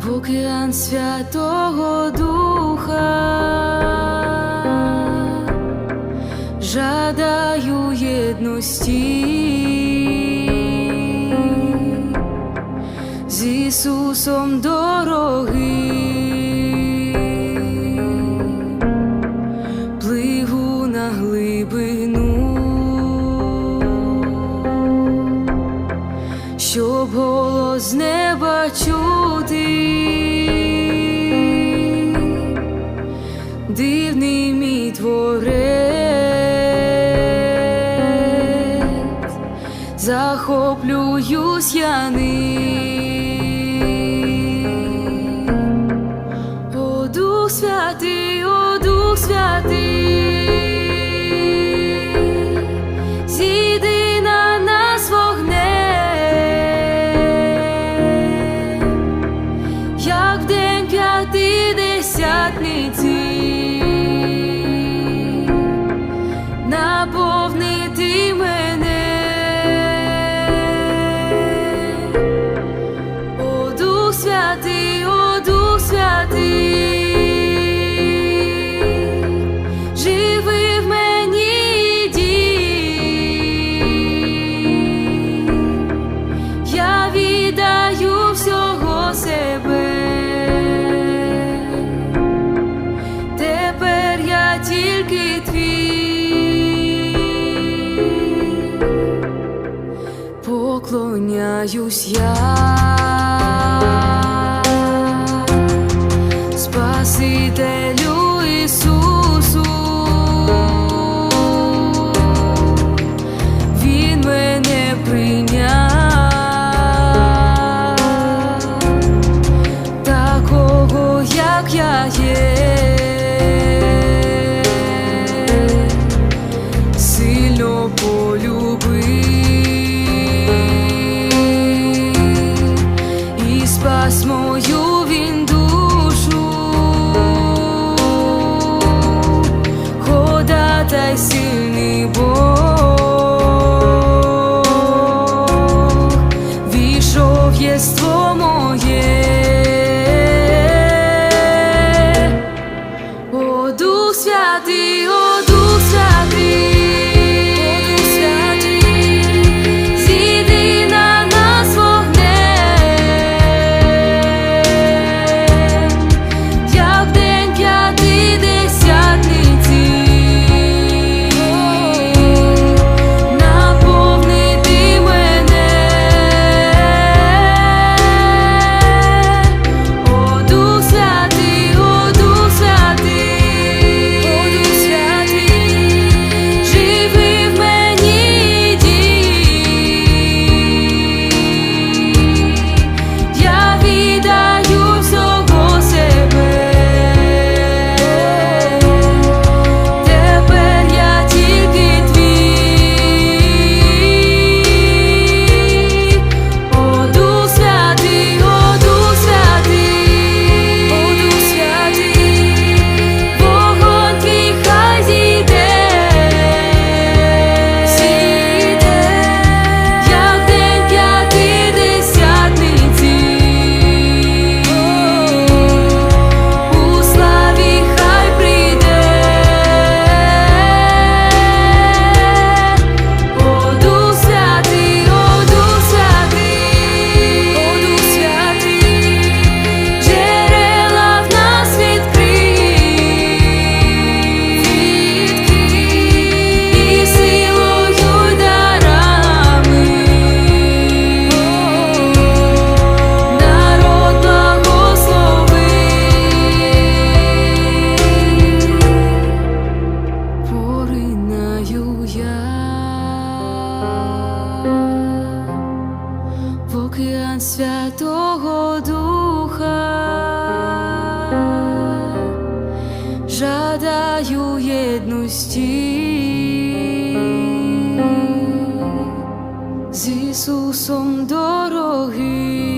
в океан Святого Духа жадаю єдності з Ісусом дорогим. чути, дивний мій творець, захоплююсь я ним. О, Дух святий, о, Дух святий. need to тільки поклоняюсь я. торжеством Святого Духа жадаю єдності з Ісусом дорогим.